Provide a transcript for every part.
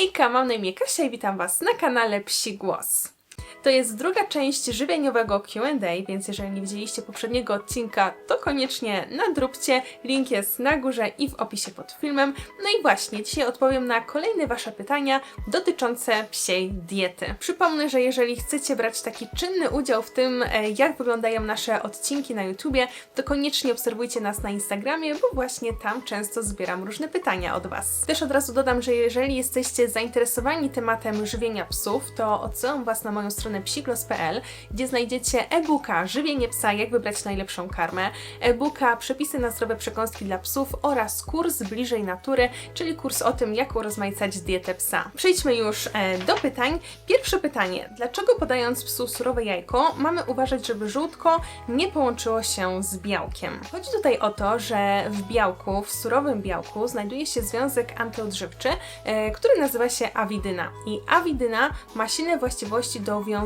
Hejka, mam na imię Kasia i witam Was na kanale Psi Głos. To jest druga część żywieniowego Q&A, więc jeżeli nie widzieliście poprzedniego odcinka, to koniecznie nadróbcie. Link jest na górze i w opisie pod filmem. No i właśnie, dzisiaj odpowiem na kolejne Wasze pytania dotyczące psiej diety. Przypomnę, że jeżeli chcecie brać taki czynny udział w tym, e, jak wyglądają nasze odcinki na YouTubie, to koniecznie obserwujcie nas na Instagramie, bo właśnie tam często zbieram różne pytania od Was. Też od razu dodam, że jeżeli jesteście zainteresowani tematem żywienia psów, to odsyłam Was na moją stronę psiglos.pl, gdzie znajdziecie e-booka Żywienie psa, jak wybrać najlepszą karmę, e-booka Przepisy na zdrowe przekąski dla psów oraz kurs Bliżej Natury, czyli kurs o tym, jak urozmaicać dietę psa. Przejdźmy już e, do pytań. Pierwsze pytanie. Dlaczego podając psu surowe jajko, mamy uważać, żeby żółtko nie połączyło się z białkiem? Chodzi tutaj o to, że w białku, w surowym białku znajduje się związek antyodżywczy, e, który nazywa się awidyna. I awidyna ma silne właściwości do wiązania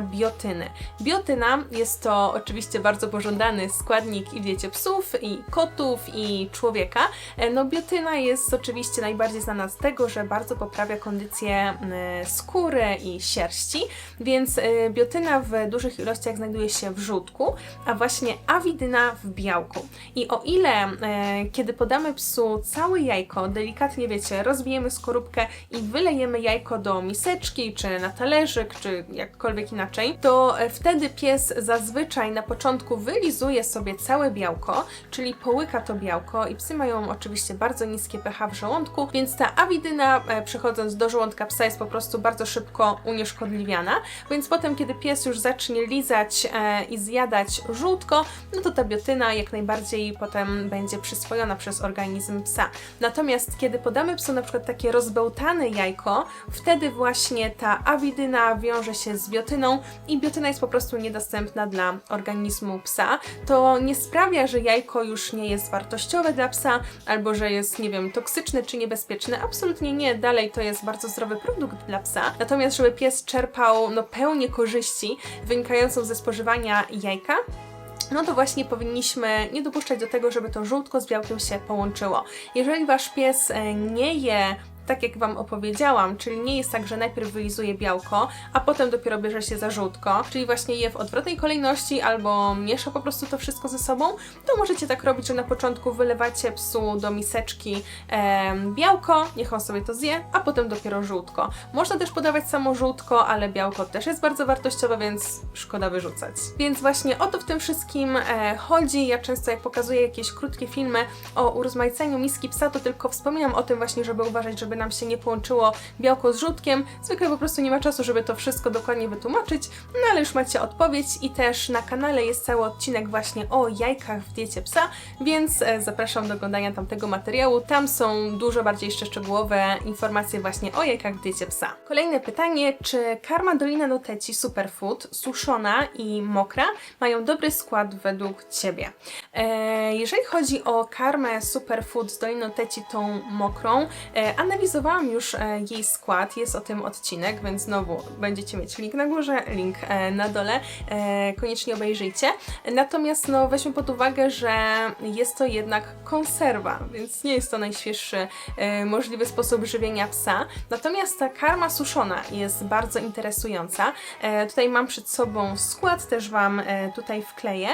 biotyny. Biotyna jest to oczywiście bardzo pożądany składnik i w diecie psów, i kotów, i człowieka. E, No biotyna jest oczywiście najbardziej znana z tego, że bardzo poprawia kondycję skóry i sierści, więc e, biotyna w dużych ilościach znajduje się w żółtku, a właśnie awidyna w białku. I o ile e, kiedy podamy psu całe jajko, delikatnie wiecie, rozbijemy skorupkę i wylejemy jajko do miseczki, czy na talerzyk, czy jakkolwiek inaczej, to e, wtedy pies zazwyczaj na początku wylizuje sobie całe białko, czyli połyka to białko i psy mają oczywiście bardzo niskie pH w żołądku, więc ta awidyna e, przechodząc do żołądka psa jest po prostu bardzo szybko unieszkodliwiana, więc potem kiedy pies już zacznie lizać e, i zjadać żółtko, no to ta biotyna jak najbardziej potem będzie przyswojona przez organizm psa. Natomiast kiedy podamy psu na przykład takie rozbełtane jajko, wtedy właśnie ta awidyna wiąże się z biotyną i biotyna jest po prostu niedostępna dla organizmu psa. To nie sprawia, że jajko już nie jest wartościowe dla psa, albo że jest, nie wiem, toksyczne czy niebezpieczne. Absolutnie nie, dalej to jest bardzo zdrowy produkt dla psa. Natomiast, żeby pies czerpał no, pełnię korzyści wynikającą ze spożywania jajka, no to właśnie powinniśmy nie dopuszczać do tego, żeby to żółtko z białkiem się połączyło. Jeżeli wasz pies e, nie je tak jak Wam opowiedziałam, czyli nie jest tak, że najpierw wylizuje białko, a potem dopiero bierze się za żółtko, czyli właśnie je w odwrotnej kolejności albo miesza po prostu to wszystko ze sobą, to możecie tak robić, że na początku wylewacie psu do miseczki em, białko, niech on sobie to zje, a potem dopiero żółtko. Można też podawać samo żółtko, ale białko też jest bardzo wartościowe, więc szkoda wyrzucać. Więc właśnie o to w tym wszystkim e, chodzi. Ja często jak pokazuję jakieś krótkie filmy o urozmaiceniu miski psa, to tylko wspominam o tym właśnie, żeby uważać, żeby nam się nie połączyło białko z żółtkiem. Zwykle po prostu nie ma czasu, żeby to wszystko dokładnie wytłumaczyć, no ale już macie odpowiedź i też na kanale jest cały odcinek właśnie o jajkach w diecie psa, więc e, zapraszam do oglądania tamtego materiału. Tam są dużo bardziej jeszcze szczegółowe informacje właśnie o jajkach w diecie psa. Kolejne pytanie, czy karma Dolina Noteci Superfood, suszona i mokra, mają dobry skład według Ciebie? E, jeżeli chodzi o karmę Superfood z Doliny Noteci, tą mokrą, e, analizowałam już e, jej skład, jest o tym odcinek, więc znowu będziecie mieć link na górze, link e, na dole, e, koniecznie obejrzyjcie. Natomiast no, weźmy pod uwagę, że jest to jednak konserwa, więc nie jest to najświeższy możliwy sposób żywienia psa. Natomiast ta karma suszona jest bardzo interesująca. Tutaj mam przed sobą skład, też Wam tutaj wkleję.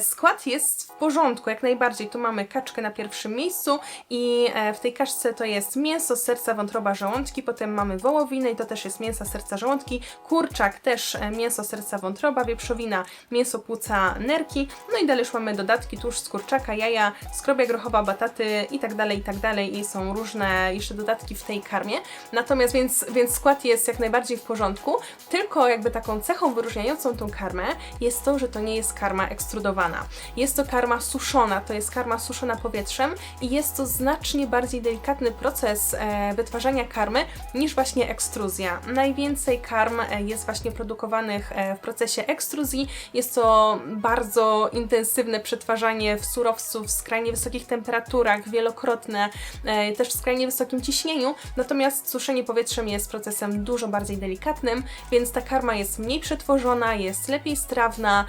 Skład jest w porządku, jak najbardziej. Tu mamy kaczkę na pierwszym miejscu i w tej kaczce to jest mięso, serca, wątroba, żołądki, potem mamy wołowinę i to też jest mięsa, serca, żołądki, kurczak też e, mięso, serca, wątroba, wieprzowina, mięso, płuca, nerki, no i dalej już mamy dodatki, tłuszcz z kurczaka, jaja, skrobia grochowa, bataty i tak dalej, i tak dalej i są różne jeszcze dodatki w tej karmie. Natomiast więc, więc skład jest jak najbardziej w porządku, tylko jakby taką cechą wyróżniającą tą karmę jest to, że to nie jest karma ekstrudowana. Jest to karma suszona, to jest karma suszona powietrzem i jest to znacznie bardziej delikatny proces e, wytwarzania karmy niż właśnie ekstruzja. Najwięcej karm e, jest właśnie produkowanych e, w procesie ekstruzji. Jest to bardzo intensywne przetwarzanie w surowcu w skrajnie wysokich temperaturach, wielokrotne, e, też w skrajnie wysokim ciśnieniu. Natomiast suszenie powietrzem jest procesem dużo bardziej delikatnym, więc ta karma jest mniej przetworzona, jest lepiej strawna,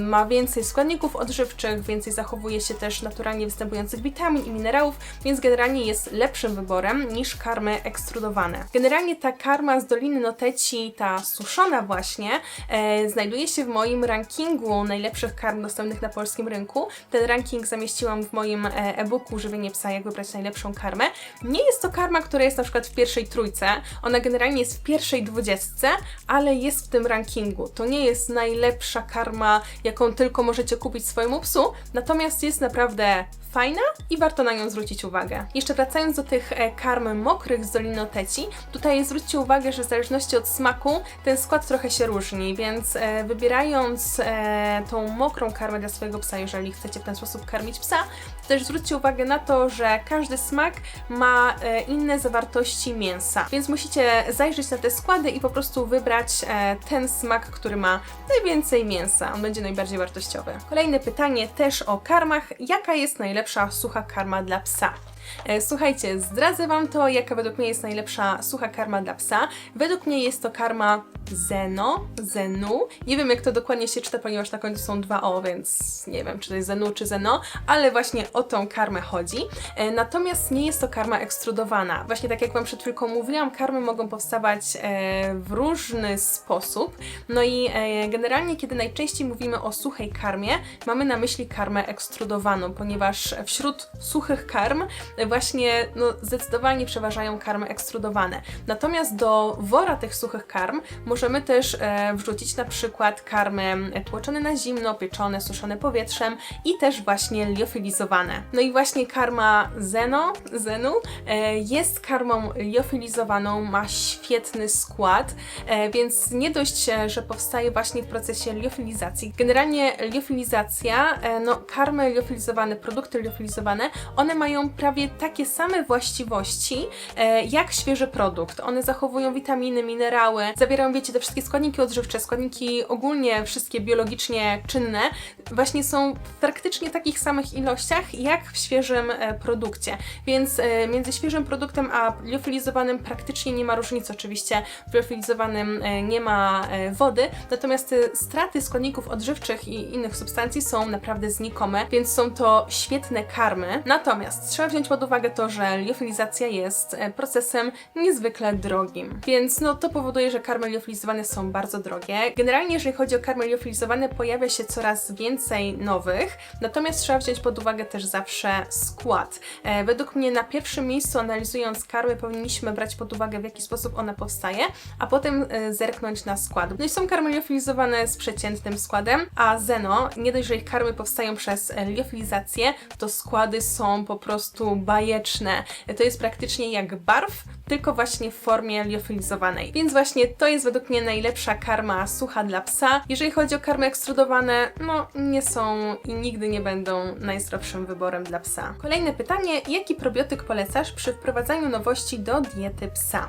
ma więcej składników odżywczych, więcej zachowuje się też naturalnie występujących witamin i minerałów, więc generalnie jest lepszym wyborem niż karmy ekstrudowane. Generalnie ta karma z Doliny Noteci, ta suszona właśnie, e, znajduje się w moim rankingu najlepszych karm dostępnych na polskim rynku. Ten ranking zamieściłam w moim e, e-booku Żywienie psa, jak wybrać najlepszą karmę. Nie jest to karma, która jest na przykład w pierwszej trójce, ona generalnie jest w pierwszej dwudziestce, ale jest w tym rankingu. To nie jest najlepsza karma, jaką tylko możecie kupić swojemu psu, natomiast jest naprawdę fajna i warto na nią zwrócić uwagę. Jeszcze wracając do tych e, karm mokrych z Doliny Teci, tutaj zwróćcie uwagę, że w zależności od smaku ten skład trochę się różni, więc e, wybierając e, tą mokrą karmę dla swojego psa, jeżeli chcecie w ten sposób karmić psa, to też zwróćcie uwagę na to, że każdy smak ma inne zawartości mięsa, więc musicie zajrzeć na te składy i po prostu wybrać ten smak, który ma najwięcej mięsa. On będzie najbardziej wartościowy. Kolejne pytanie też o karmach. Jaka jest najlepsza sucha karma dla psa? E, Słuchajcie, zdradzę Wam to, jaka według mnie jest najlepsza sucha karma dla psa. Według mnie jest to karma Zeno, Zenu. Nie wiem, jak to dokładnie się czyta, ponieważ na końcu są dwa O, więc nie wiem, czy to jest Zenu, czy Zeno, ale właśnie o tą karmę chodzi. E, Natomiast nie jest to karma ekstrudowana. Właśnie tak jak Wam przed chwilką mówiłam, karmy mogą powstawać e, w różny sposób. No i generalnie, kiedy najczęściej mówimy o suchej karmie, mamy na myśli karmę ekstrudowaną, ponieważ wśród suchych karm właśnie no, zdecydowanie przeważają karmy ekstrudowane. Natomiast do wora tych suchych karm możemy też e, wrzucić na przykład karmy tłoczone na zimno, pieczone, suszone powietrzem i też właśnie liofilizowane. No i właśnie karma Zeno, Zenu e, jest karmą liofilizowaną, ma świetny skład, e, więc nie dość, e, że powstaje właśnie w procesie liofilizacji. Generalnie liofilizacja, e, no karmy liofilizowane, produkty liofilizowane, one mają prawie takie same właściwości e, jak świeży produkt. One zachowują witaminy, minerały, zawierają, wiecie, te wszystkie składniki odżywcze, składniki ogólnie wszystkie biologicznie czynne, właśnie są w praktycznie takich samych ilościach jak w świeżym e, produkcie. Więc e, między świeżym produktem a liofilizowanym praktycznie nie ma różnicy. Oczywiście w liofilizowanym nie ma wody, natomiast straty składników odżywczych i innych substancji są naprawdę znikome, więc są to świetne karmy. Natomiast trzeba wziąć uwagę to, że liofilizacja jest e, procesem niezwykle drogim, więc no to powoduje, że karmy liofilizowane są bardzo drogie. Generalnie, jeżeli chodzi o karmy liofilizowane, pojawia się coraz więcej nowych, natomiast trzeba wziąć pod uwagę też zawsze skład. E, według mnie na pierwszym miejscu analizując karmy powinniśmy brać pod uwagę w jaki sposób ona powstaje, a potem e, zerknąć na skład. No i są karmy liofilizowane z przeciętnym składem, a Zeno, nie dość, że ich karmy powstają przez liofilizację, to składy są po prostu bajeczne. To jest praktycznie jak barw, tylko właśnie w formie liofilizowanej. Więc właśnie to jest według mnie najlepsza karma sucha dla psa. Jeżeli chodzi o karmy ekstrudowane, no nie są i nigdy nie będą najzdrowszym wyborem dla psa. Kolejne pytanie, jaki probiotyk polecasz przy wprowadzaniu nowości do diety psa?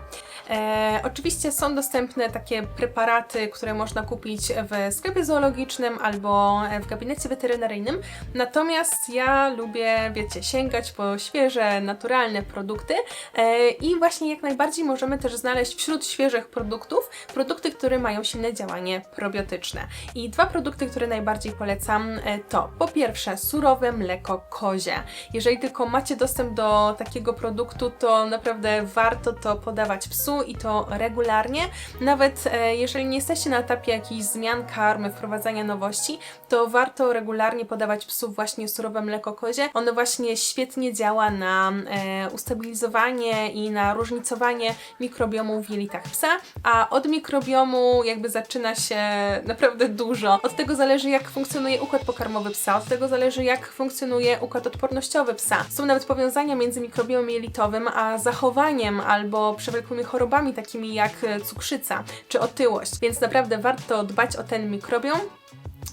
E, oczywiście są dostępne takie preparaty, które można kupić w sklepie zoologicznym albo w gabinecie weterynaryjnym, natomiast ja lubię, wiecie, sięgać po świeże, naturalne produkty e, i właśnie jak najbardziej możemy też znaleźć wśród świeżych produktów produkty, które mają silne działanie probiotyczne. I dwa produkty, które najbardziej polecam e, to po pierwsze surowe mleko kozie. Jeżeli tylko macie dostęp do takiego produktu, to naprawdę warto to podawać psu i to regularnie. Nawet e, jeżeli nie jesteście na etapie jakichś zmian karmy, wprowadzania nowości, to warto regularnie podawać psu właśnie surowe mleko kozie. Ono właśnie świetnie działa na e, ustabilizowanie i na różnicowanie mikrobiomu w jelitach psa, a od mikrobiomu jakby zaczyna się naprawdę dużo. Od tego zależy jak funkcjonuje układ pokarmowy psa, od tego zależy jak funkcjonuje układ odpornościowy psa. Są nawet powiązania między mikrobiomem jelitowym a zachowaniem albo przewlekłymi chorobami takimi jak cukrzyca czy otyłość, więc naprawdę warto dbać o ten mikrobiom.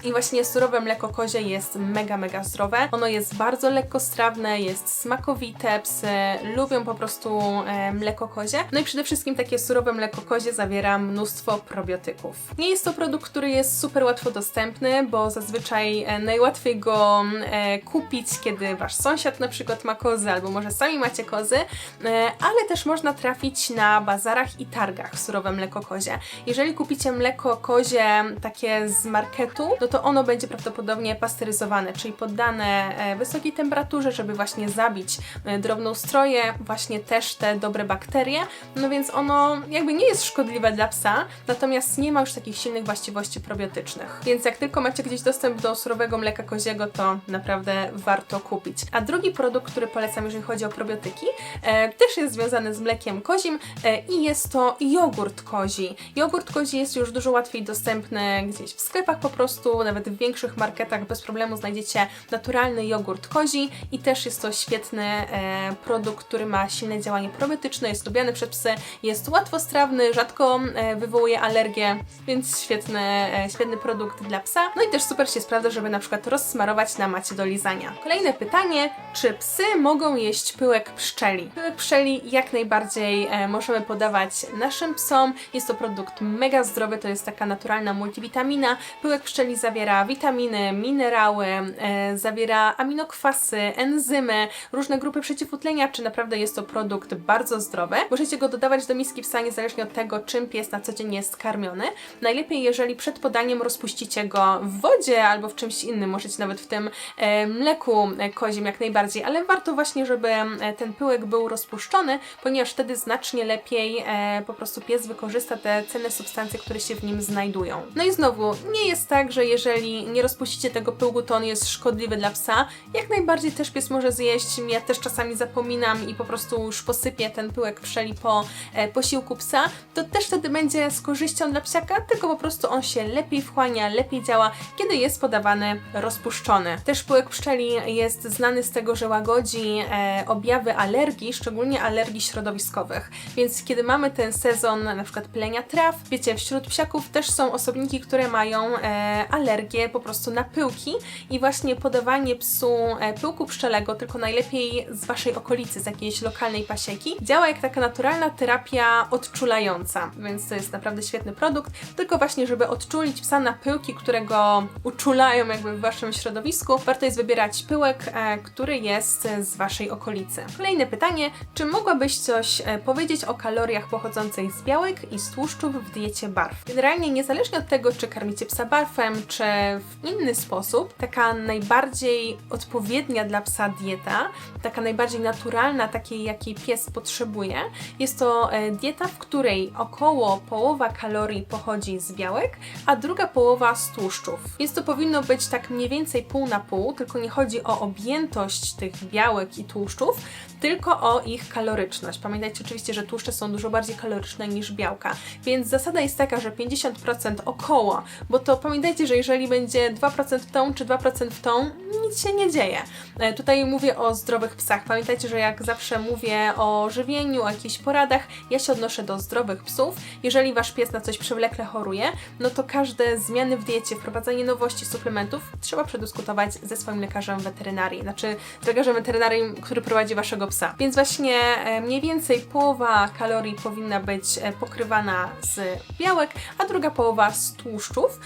I właśnie surowe mleko kozie jest mega, mega zdrowe. Ono jest bardzo lekkostrawne, jest smakowite, psy lubią po prostu e, mleko kozie. No i przede wszystkim takie surowe mleko kozie zawiera mnóstwo probiotyków. Nie jest to produkt, który jest super łatwo dostępny, bo zazwyczaj e, najłatwiej go e, kupić, kiedy wasz sąsiad na przykład ma kozy, albo może sami macie kozy, e, ale też można trafić na bazarach i targach surowe mleko kozie. Jeżeli kupicie mleko kozie takie z marketu, no to ono będzie prawdopodobnie pasteryzowane, czyli poddane e, wysokiej temperaturze, żeby właśnie zabić e, drobnoustroje, właśnie też te dobre bakterie. No więc ono jakby nie jest szkodliwe dla psa, natomiast nie ma już takich silnych właściwości probiotycznych. Więc jak tylko macie gdzieś dostęp do surowego mleka koziego, to naprawdę warto kupić. A drugi produkt, który polecam, jeżeli chodzi o probiotyki, e, też jest związany z mlekiem kozim e, i jest to jogurt kozi. Jogurt kozi jest już dużo łatwiej dostępny gdzieś w sklepach po prostu, nawet w większych marketach bez problemu znajdziecie naturalny jogurt kozi i też jest to świetny e, produkt, który ma silne działanie probiotyczne, jest lubiany przez psy, jest łatwostrawny, rzadko e, wywołuje alergię, więc świetny, e, świetny produkt dla psa. No i też super się sprawdza, żeby na przykład rozsmarować na macie do lizania. Kolejne pytanie, czy psy mogą jeść pyłek pszczeli? Pyłek pszczeli jak najbardziej e, możemy podawać naszym psom. Jest to produkt mega zdrowy, to jest taka naturalna multivitamina. Pyłek pszczeli zawiera witaminy, minerały, e, zawiera aminokwasy, enzymy, różne grupy przeciwutleniaczy. Naprawdę jest to produkt bardzo zdrowy. Możecie go dodawać do miski psa niezależnie od tego, czym pies na co dzień jest karmiony. Najlepiej, jeżeli przed podaniem rozpuścicie go w wodzie albo w czymś innym, możecie nawet w tym e, mleku e, kozim jak najbardziej, ale warto właśnie, żeby ten pyłek był rozpuszczony, ponieważ wtedy znacznie lepiej po prostu pies wykorzysta te cenne substancje, które się w nim znajdują. No i znowu, nie jest tak, że jeżeli nie rozpuścicie tego pyłku, to on jest szkodliwy dla psa. Jak najbardziej też pies może zjeść. Ja też czasami zapominam i po prostu już posypię ten pyłek pszczeli po e, posiłku psa. To też wtedy będzie z korzyścią dla psiaka, tylko po prostu on się lepiej wchłania, lepiej działa, kiedy jest podawany rozpuszczony. Też pyłek pszczeli jest znany z tego, że łagodzi e, objawy alergii, szczególnie alergii środowiskowych. Więc kiedy mamy ten sezon na przykład plenia traw, wiecie, wśród psiaków też są osobniki, które mają e, alergię po prostu na pyłki i właśnie podawanie psu e, pyłku pszczelego, tylko najlepiej z waszej okolicy, z jakiejś lokalnej pasieki, działa jak taka naturalna terapia odczulająca, więc to jest naprawdę świetny produkt, tylko właśnie, żeby odczulić psa na pyłki, które go uczulają jakby w waszym środowisku, warto jest wybierać pyłek, e, który jest z waszej okolicy. Kolejne pytanie, czy mogłabyś coś e, powiedzieć o kaloriach pochodzących z białek i z tłuszczów w diecie barw? Generalnie niezależnie od tego, czy karmicie psa barwem, czy w inny sposób, taka najbardziej odpowiednia dla psa dieta, taka najbardziej naturalna, takiej jakiej pies potrzebuje, jest to e, dieta, w której około połowa kalorii pochodzi z białek, a druga połowa z tłuszczów. Więc to powinno być tak mniej więcej pół na pół, tylko nie chodzi o objętość tych białek i tłuszczów, tylko o ich kaloryczność. Pamiętajcie oczywiście, że tłuszcze są dużo bardziej kaloryczne niż białka, więc zasada jest taka, że 50% około, bo to pamiętajcie, że jeżeli będzie 2% w tą czy 2% w tą, nic się nie dzieje. E, Tutaj mówię o zdrowych psach. Pamiętajcie, że jak zawsze mówię o żywieniu, o jakichś poradach, ja się odnoszę do zdrowych psów. Jeżeli wasz pies na coś przewlekle choruje, no to każde zmiany w diecie, wprowadzanie nowości, suplementów trzeba przedyskutować ze swoim lekarzem weterynarii, znaczy z lekarzem weterynarii, który prowadzi waszego psa. Więc właśnie e, mniej więcej połowa kalorii powinna być e, pokrywana z białek, a druga połowa z tłuszczów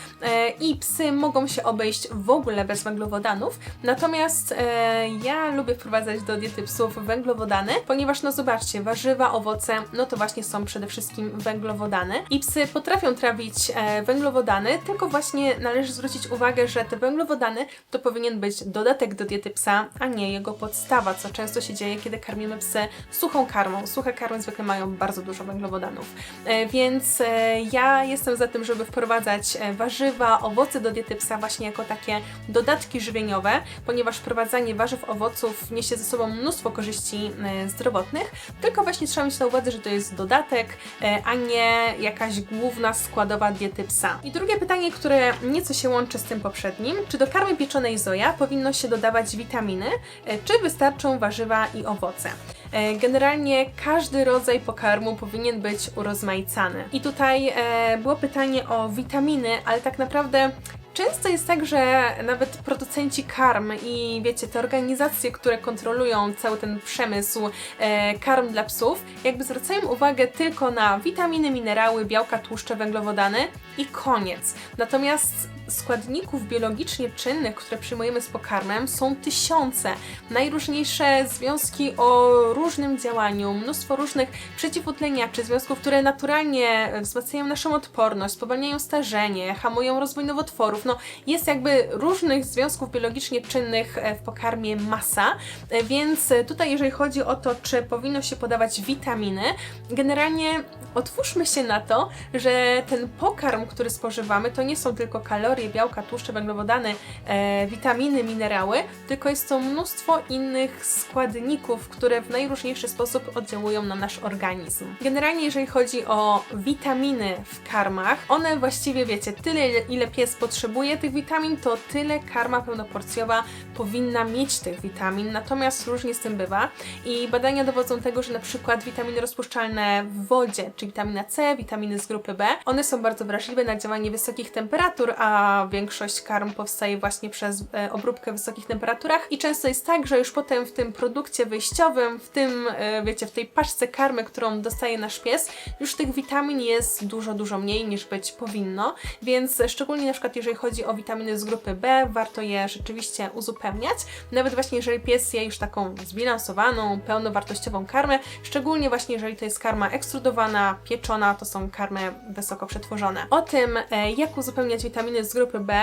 i psy mogą się obejść w ogóle bez węglowodanów. Natomiast e, ja lubię wprowadzać do diety psów węglowodany, ponieważ no zobaczcie, warzywa, owoce, no to właśnie są przede wszystkim węglowodany i psy potrafią trawić e, węglowodany, tylko właśnie należy zwrócić uwagę, że te węglowodany to powinien być dodatek do diety psa, a nie jego podstawa, co często się dzieje, kiedy karmimy psy suchą karmą. Suche karmy zwykle mają bardzo dużo węglowodanów. E, więc e, ja jestem za tym, żeby wprowadzać e, warzywa, owoce do diety psa właśnie jako takie dodatki żywieniowe, ponieważ wprowadzanie warzyw, owoców niesie ze sobą mnóstwo korzyści e, zdrowotnych, tylko właśnie trzeba mieć na uwadze, że to jest dodatek, e, a nie jakaś główna składowa diety psa. I drugie pytanie, które nieco się łączy z tym poprzednim, czy do karmy pieczonej zoja powinno się dodawać witaminy, e, czy wystarczą warzywa i owoce? E, Generalnie każdy rodzaj pokarmu powinien być urozmaicany. I tutaj e, było pytanie o witaminy, ale tak naprawdę Często jest tak, że nawet producenci karm i wiecie, te organizacje, które kontrolują cały ten przemysł e, karm dla psów, jakby zwracają uwagę tylko na witaminy, minerały, białka, tłuszcze, węglowodany i koniec. Natomiast składników biologicznie czynnych, które przyjmujemy z pokarmem, są tysiące. Najróżniejsze związki o różnym działaniu, mnóstwo różnych przeciwutleniaczy, związków, które naturalnie wzmacniają naszą odporność, spowalniają starzenie, hamują rozwój nowotworów. No, jest jakby różnych związków biologicznie czynnych e, w pokarmie masa, e, więc tutaj jeżeli chodzi o to, czy powinno się podawać witaminy, generalnie otwórzmy się na to, że ten pokarm, który spożywamy, to nie są tylko kalorie, białka, tłuszcze, węglowodany, e, witaminy, minerały, tylko jest to mnóstwo innych składników, które w najróżniejszy sposób oddziałują na nasz organizm. Generalnie jeżeli chodzi o witaminy w karmach, one właściwie wiecie, tyle ile pies potrzebuje tych witamin, to tyle karma pełnoporcjowa powinna mieć tych witamin, natomiast różnie z tym bywa i badania dowodzą tego, że na przykład witaminy rozpuszczalne w wodzie, czy witamina C, witaminy z grupy B, one są bardzo wrażliwe na działanie wysokich temperatur, a większość karm powstaje właśnie przez e, obróbkę w wysokich temperaturach i często jest tak, że już potem w tym produkcie wyjściowym, w tym, e, wiecie, w tej paczce karmy, którą dostaje nasz pies, już tych witamin jest dużo, dużo mniej niż być powinno, więc szczególnie na przykład jeżeli chodzi o witaminy z grupy B, warto je rzeczywiście uzupełniać, nawet właśnie jeżeli pies je już taką zbilansowaną, pełnowartościową karmę, szczególnie właśnie jeżeli to jest karma ekstrudowana, pieczona, to są karmy wysoko przetworzone. O tym, e, jak uzupełniać witaminy z grupy B,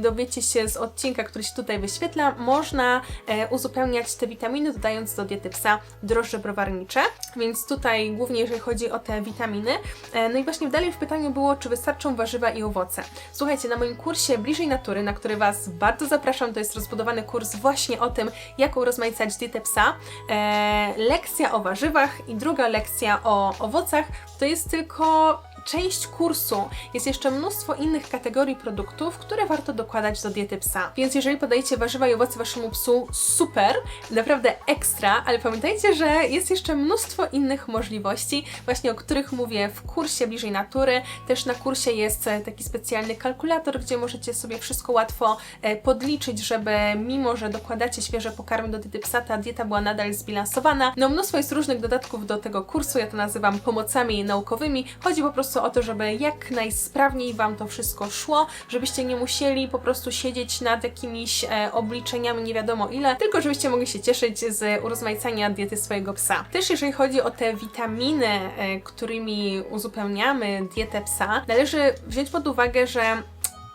dowiecie się z odcinka, który się tutaj wyświetla. Można e, uzupełniać te witaminy, dodając do diety psa drożdże browarnicze, więc tutaj głównie jeżeli chodzi o te witaminy. E, no i właśnie dalej w pytaniu było, czy wystarczą warzywa i owoce. Słuchajcie, na moim kursie Bliżej Natury, na który Was bardzo zapraszam, to jest rozbudowany kurs właśnie o tym, jak urozmaicać dietę psa. E, lekcja o warzywach i druga lekcja o owocach to jest tylko część kursu. Jest jeszcze mnóstwo innych kategorii produktów, które warto dokładać do diety psa. Więc jeżeli podajecie warzywa i owoce waszemu psu, super, naprawdę ekstra, ale pamiętajcie, że jest jeszcze mnóstwo innych możliwości, właśnie o których mówię w kursie Bliżej Natury. Też na kursie jest e, taki specjalny kalkulator, gdzie możecie sobie wszystko łatwo e, podliczyć, żeby mimo, że dokładacie świeże pokarmy do diety psa, ta dieta była nadal zbilansowana. No mnóstwo jest różnych dodatków do tego kursu, ja to nazywam pomocami naukowymi. Chodzi po prostu o to, żeby jak najsprawniej Wam to wszystko szło, żebyście nie musieli po prostu siedzieć nad jakimiś e, obliczeniami nie wiadomo ile, tylko żebyście mogli się cieszyć z urozmaicania diety swojego psa. Też jeżeli chodzi o te witaminy, e, którymi uzupełniamy dietę psa, należy wziąć pod uwagę, że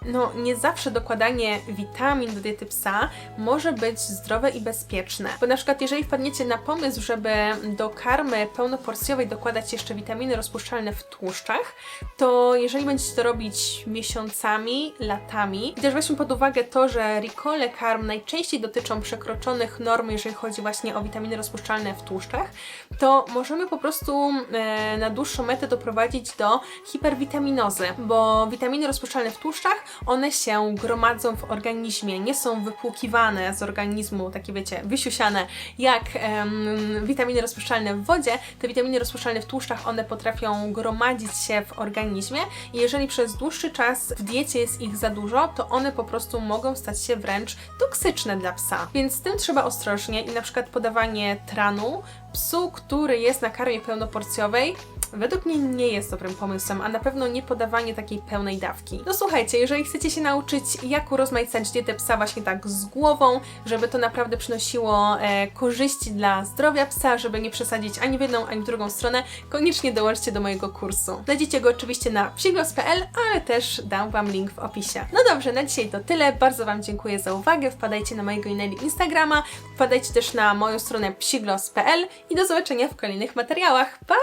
no, nie zawsze dokładanie witamin do diety psa może być zdrowe i bezpieczne. Bo na przykład, jeżeli wpadniecie na pomysł, żeby do karmy pełnoporcjowej dokładać jeszcze witaminy rozpuszczalne w tłuszczach, to jeżeli będziecie to robić miesiącami, latami, też weźmy pod uwagę to, że recole karm najczęściej dotyczą przekroczonych norm, jeżeli chodzi właśnie o witaminy rozpuszczalne w tłuszczach, to możemy po prostu e, na dłuższą metę doprowadzić do hiperwitaminozy, bo witaminy rozpuszczalne w tłuszczach one się gromadzą w organizmie, nie są wypłukiwane z organizmu, takie wiecie, wysiusiane, jak em, witaminy rozpuszczalne w wodzie. Te witaminy rozpuszczalne w tłuszczach, one potrafią gromadzić się w organizmie i jeżeli przez dłuższy czas w diecie jest ich za dużo, to one po prostu mogą stać się wręcz toksyczne dla psa. Więc z tym trzeba ostrożnie i na przykład podawanie tranu psu, który jest na karmie pełnoporcjowej, według mnie nie jest dobrym pomysłem, a na pewno nie podawanie takiej pełnej dawki. No słuchajcie, jeżeli chcecie się nauczyć, jak urozmaicać dietę psa właśnie tak z głową, żeby to naprawdę przynosiło e, korzyści dla zdrowia psa, żeby nie przesadzić ani w jedną, ani w drugą stronę, koniecznie dołączcie do mojego kursu. Znajdziecie go oczywiście na psiglos.pl, ale też dam Wam link w opisie. No dobrze, na dzisiaj to tyle. Bardzo Wam dziękuję za uwagę. Wpadajcie na mojego e Instagrama, wpadajcie też na moją stronę psiglos.pl i do zobaczenia w kolejnych materiałach. Pa!